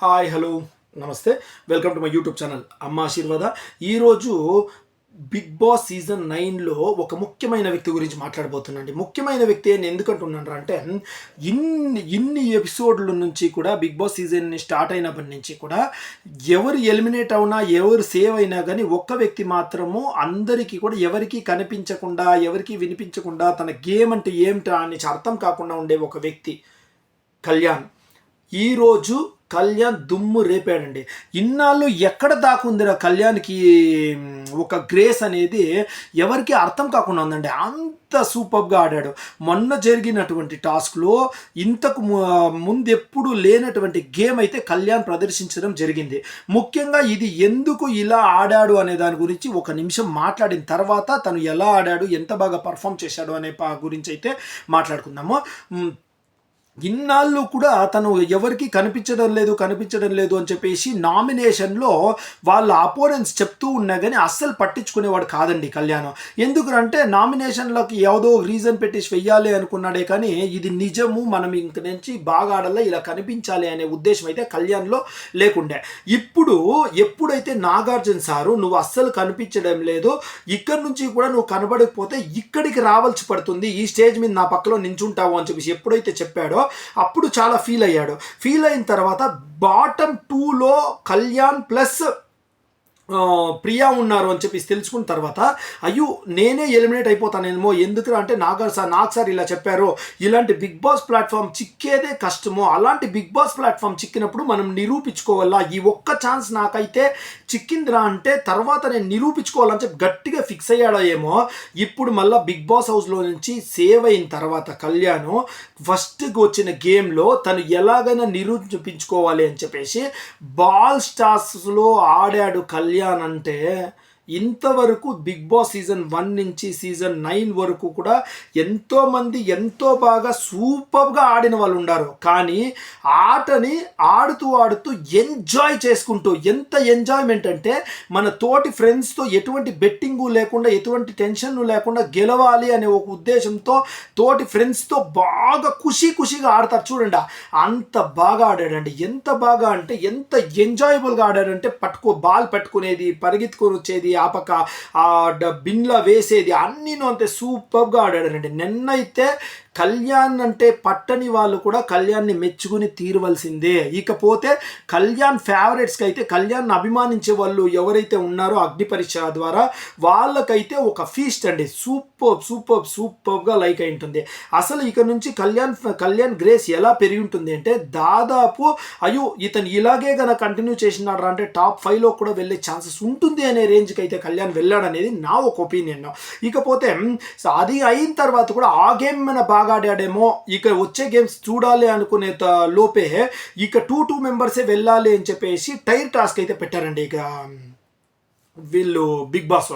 Hi hello నమస్తే. Welcome to my YouTube channel Amma Ashirvada. ఈరోజు big Boss season నైన్లో ఒక ముఖ్యమైన వ్యక్తి గురించి మాట్లాడబోతున్నాండి ముఖ్యమైన వ్యక్తి అని ఎందుకంటున్నాను అంటే ఇన్ని ఇన్ని ఎపిసోడ్ల నుంచి కూడా బిగ్ బాస్ సీజన్ స్టార్ట్ అయినప్పటి నుంచి కూడా ఎవరు ఎలిమినేట్ అవునా ఎవరు సేవ్ అయినా కానీ ఒక్క వ్యక్తి మాత్రము అందరికీ కూడా ఎవరికి కనిపించకుండా ఎవరికి వినిపించకుండా తన గేమ్ అంటే ఏమిటా అని అర్థం కాకుండా ఉండే ఒక వ్యక్తి కళ్యాణ్. ఈరోజు కళ్యాణ్ దుమ్ము రేపాడండి. ఇన్నాళ్ళు ఎక్కడ దాకుందిరా కళ్యాణ్కి ఒక గ్రేస్ అనేది ఎవరికి అర్థం కాకుండా ఉందండి. అంత సూపర్గా ఆడాడు. మొన్న జరిగినటువంటి టాస్క్లో ఇంతకు ము- ముందు ఎప్పుడు లేనటువంటి గేమ్ అయితే కళ్యాణ్ ప్రదర్శించడం జరిగింది. ముఖ్యంగా ఇది ఎందుకు ఇలా ఆడాడు అనే దాని గురించి ఒక నిమిషం మాట్లాడిన తర్వాత తను ఎలా ఆడాడు ఎంత బాగా పర్ఫామ్ చేశాడు అనే గురించి అయితే మాట్లాడుకుందాము. ఇన్నాళ్ళు కూడా తను ఎవరికి కనిపించడం లేదు కనిపించడం లేదు అని చెప్పేసి నామినేషన్లో వాళ్ళ అపోనెంట్స్ చెప్తూ ఉన్నా కానీ అస్సలు పట్టించుకునేవాడు కాదండి కళ్యాణం. ఎందుకంటే నామినేషన్లోకి ఏదో రీజన్ పెట్టేసి వెయ్యాలి అనుకున్నాడే కానీ ఇది నిజము మనం ఇంక నుంచి బాగా ఆడాలా ఇలా కనిపించాలి అనే ఉద్దేశం అయితే కళ్యాణ్లో లేకుండే. ఇప్పుడు ఎప్పుడైతే నాగార్జున సారు నువ్వు అస్సలు కనిపించడం లేదు ఇక్కడ నుంచి కూడా నువ్వు కనబడకపోతే ఇక్కడికి రావాల్సి పడుతుంది ఈ స్టేజ్ మీద నా పక్కలో నించుంటావు అని చెప్పేసి ఎప్పుడైతే చెప్పాడో అప్పుడు చాలా ఫీల్ అయ్యాడు. ఫీల్ అయిన తర్వాత బాటమ్ టూలో కళ్యాణ్ ప్లస్ ప్రియా ఉన్నారు అని చెప్పేసి తెలుసుకున్న తర్వాత అయ్యో నేనే ఎలిమినేట్ అయిపోతానేమో ఎందుకు అంటే నాగార్ సార్ నాకు సార్ ఇలా చెప్పారు ఇలాంటి బిగ్ బాస్ ప్లాట్ఫామ్ చిక్కేదే కష్టమో అలాంటి బిగ్ బాస్ ప్లాట్ఫామ్ చిక్కినప్పుడు మనం నిరూపించుకోవాలా? ఈ ఒక్క ఛాన్స్ నాకైతే చిక్కిందిరా అంటే తర్వాత నేను నిరూపించుకోవాలని చెప్పి గట్టిగా ఫిక్స్ అయ్యాడో ఏమో ఇప్పుడు మళ్ళీ బిగ్ బాస్ హౌస్లో నుంచి సేవ్ అయిన తర్వాత కళ్యాణ్ ఫస్ట్కి వచ్చిన గేమ్లో తను ఎలాగైనా నిరూపించుకోవాలి అని చెప్పేసి బాల్ స్టార్స్లో ఆడాడు కళ్యాణ్. అంటే ఇంతవరకు బిగ్ బాస్ సీజన్ వన్ నుంచి సీజన్ నైన్ వరకు కూడా ఎంతోమంది ఎంతో బాగా సూపర్గా ఆడిన వాళ్ళు ఉన్నారు కానీ ఆటని ఆడుతూ ఆడుతూ ఎంజాయ్ చేసుకుంటూ ఎంత ఎంజాయ్మెంట్ అంటే మన తోటి ఫ్రెండ్స్తో ఎటువంటి బెట్టింగు లేకుండా ఎటువంటి టెన్షన్ లేకుండా గెలవాలి అనే ఒక ఉద్దేశంతో తోటి ఫ్రెండ్స్తో బాగా ఖుషీ ఖుషీగా ఆడతారు. చూడండి అంత బాగా ఆడాడండి. ఎంత బాగా అంటే ఎంత ఎంజాయబుల్గా ఆడాడంటే పట్టుకో బాల్ పట్టుకునేది పరిగెత్తుకొని వచ్చేది ఆ పక్క ఆ డ- వేసేది అన్నీను అంతే సూపర్గా ఆడాడండి. నిన్నైతే కళ్యాణ్ అంటే పట్టని వాళ్ళు కూడా కళ్యాణ్ని మెచ్చుకుని తీరవలసిందే. ఇకపోతే కళ్యాణ్ ఫేవరెట్స్కి అయితే కళ్యాణ్ అభిమానించే వాళ్ళు ఎవరైతే ఉన్నారో అగ్ని పరీక్ష ద్వారా వాళ్ళకైతే ఒక ఫీస్ట్ అండి. సూపర్ సూపర్ సూపర్గా లైక్ అయి ఉంటుంది. అసలు ఇక నుంచి కళ్యాణ్ కళ్యాణ్ గ్రేస్ ఎలా పెరిగి ఉంటుంది అంటే దాదాపు అయ్యో ఇతను ఇలాగే గన కంటిన్యూ చేసినాడు అంటే టాప్ ఫైవ్లో కూడా వెళ్ళే ఛాన్సెస్ ఉంటుంది అనే రేంజ్కి అయితే కళ్యాణ్ వెళ్ళాడనేది నా ఒక ఒపీనియన్ ఇకపోతే అది అయిన తర్వాత కూడా ఆ గేమ్ మన బాగా ఆడాడేమో ఇక వచ్చే గేమ్స్ చూడాలి అనుకునే లోపే ఇక టూ టూ మెంబర్సే వెళ్ళాలి అని చెప్పేసి టైర్ టాస్క్ అయితే పెట్టారండి ఇక వీళ్ళు బిగ్ బాస్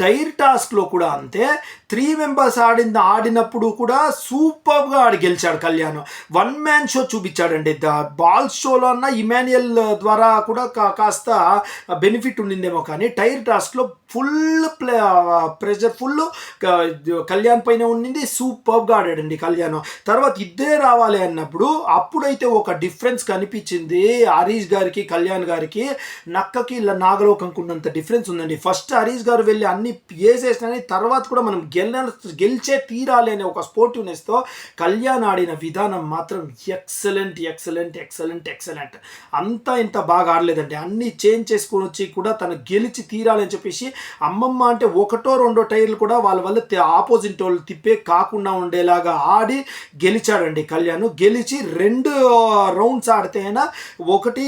టైర్ టాస్క్లో కూడా అంతే. త్రీ మెంబర్స్ ఆడిన ఆడినప్పుడు కూడా సూపర్గా ఆడి గెలిచాడు కళ్యాణ్. వన్ మ్యాన్ షో చూపించాడండి. ద బాల్ షోలో అన్న ఇమాన్యుయల్ ద్వారా కూడా కా- కాస్త బెనిఫిట్ ఉండిందేమో కానీ టైర్ టాస్క్లో full play pressure full Kalyan పైన ఉండింది. సూపర్గా ఆడాడండి కళ్యాణ్. తర్వాత ఇద్దరే రావాలి అన్నప్పుడు అప్పుడైతే ఒక డిఫరెన్స్ కనిపించింది హరీష్ గారికి కళ్యాణ్ గారికి. నక్కకి ఇలా నాగలోకంకు డిఫరెన్స్ ఉందండి. ఫస్ట్ హరీష్ గారు వెళ్ళి అన్ని వేసేసిన తర్వాత కూడా మనం గెల గెలిచే తీరాలి అనే ఒక స్పోర్టివ్నెస్తో కళ్యాణ్ ఆడిన విధానం మాత్రం ఎక్సలెంట్ ఎక్సలెంట్ ఎక్సలెంట్ ఎక్సలెంట్ అంతా ఇంత బాగా ఆడలేదండి. అన్ని చేంజ్ చేసుకొని వచ్చి కూడా తను గెలిచి తీరాలి అని చెప్పేసి అమ్మమ్మ అంటే ఒకటో రెండో టైర్లు కూడా వాళ్ళ వల్ల ఆపోజిట్ వాళ్ళు తిప్పే కాకుండా ఉండేలాగా ఆడి గెలిచాడండి కళ్యాణ్. గెలిచి రెండు రౌండ్స్ ఆడితేనా ఒకటి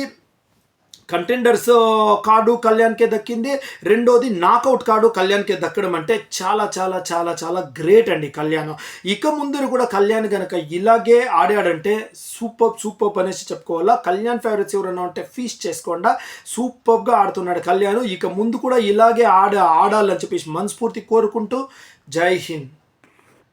కంటెండర్స్ uh, కార్డు కళ్యాణ్కే దక్కింది. రెండోది నాకౌట్ కార్డు కళ్యాణ్కే దక్కడం అంటే చాలా చాలా చాలా చాలా గ్రేట్ అండి కళ్యాణ్. ఇక ముందు కూడా కళ్యాణ్ కనుక ఇలాగే ఆడాడంటే సూపర్ సూపర్ అనేసి చెప్పుకోవాలా? కళ్యాణ్ ఫేవరెట్స్ ఎవరైనా ఉంటే ఫీస్ట్ చేసుకోండా? సూపర్గా ఆడుతున్నాడు కళ్యాణ్. ఇక ముందు కూడా ఇలాగే ఆడ ఆడాలని చెప్పేసి మనస్ఫూర్తి కోరుకుంటూ జై హింద్.